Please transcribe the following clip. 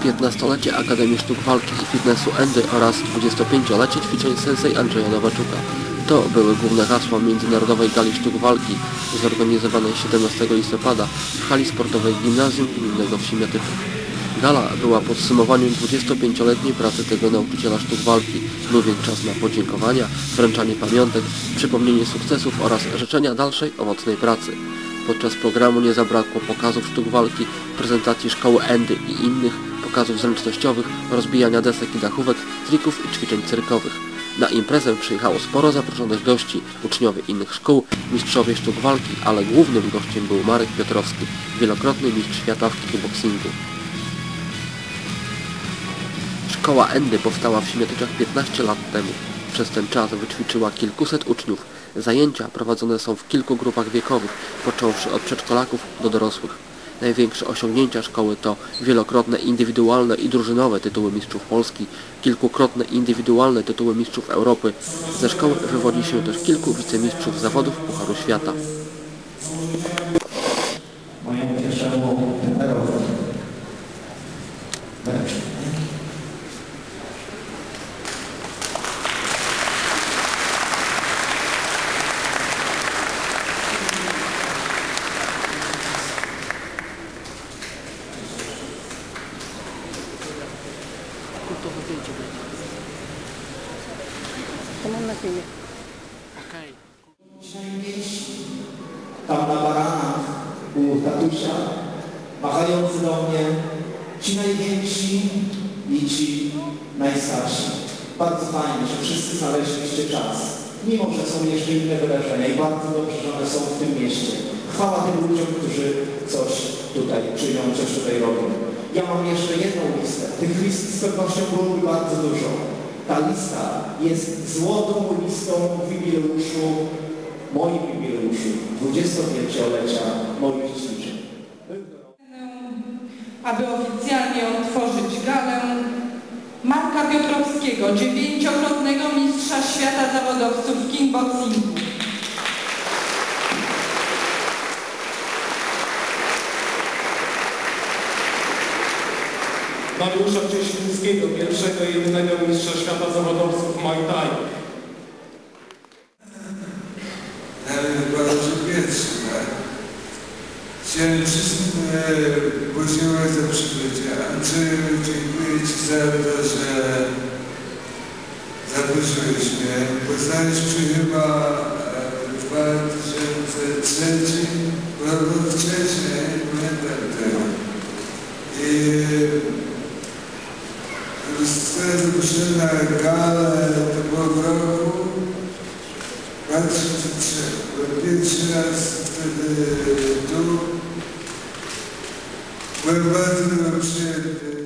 15-lecie Akademii Sztuk Walki i Fitnessu Endy oraz 25-lecie ćwiczeń Sensei Andrzeja Nowaczuka. To były główne hasła Międzynarodowej Gali Sztuk Walki zorganizowanej 17 listopada w hali sportowej Gimnazjum Gminnego w Siemiatyku. Gala była podsumowaniem 25-letniej pracy tego nauczyciela sztuk walki. Był więc czas na podziękowania, wręczanie pamiątek, przypomnienie sukcesów oraz życzenia dalszej owocnej pracy. Podczas programu nie zabrakło pokazów sztuk walki, prezentacji szkoły Endy i innych, pokazów zręcznościowych, rozbijania desek i dachówek, trików i ćwiczeń cyrkowych. Na imprezę przyjechało sporo zaproszonych gości, uczniowie innych szkół, mistrzowie sztuk walki, ale głównym gościem był Marek Piotrowski, wielokrotny mistrz świata w kickboxingu. Szkoła Endy powstała w Śmietyczach 15 lat temu. Przez ten czas wyćwiczyła kilkuset uczniów. Zajęcia prowadzone są w kilku grupach wiekowych, począwszy od przedszkolaków do dorosłych. Największe osiągnięcia szkoły to wielokrotne indywidualne i drużynowe tytuły mistrzów Polski, kilkukrotne indywidualne tytuły mistrzów Europy. Ze szkoły wywodzi się też kilku wicemistrzów zawodów Pucharu Świata. To mam nadzieję. Tam na baranach u tatusia, machający do mnie ci najwięksi i ci najstarsi. Bardzo fajnie, że wszyscy znaleźliście czas. Mimo, że są jeszcze inne wydarzenia i bardzo dobrze, że one są w tym mieście. Chwała tym ludziom, którzy coś tutaj czynią, coś tutaj robią. Ja mam jeszcze jedną listę. Tych list z pewnością byłoby bardzo dużo. Ta lista jest złotą listą w jubileuszu, moim jubileuszu, 25-lecia moich ćwiczeń. aby oficjalnie otworzyć galę Marka Piotrowskiego, dziewięciokrotnego mistrza świata zawodowców w kickboxingu. Mariusza Cieślińskiego, pierwszego i jedynego mistrza świata zawodowców Muay Thai. Bardzo tak? Chciałem wszystkim podziękować za przybycie. Andrzeju, dziękuję Ci za to, że zaprosiłeś mnie. Poznaliśmy chyba e, w 2003, albo wcześniej, pamiętam tego. I zostałem zaproszony na galę, to było w roku 2003. Byłem pierwszy raz wtedy tu. Byłem bardzo przyjęty.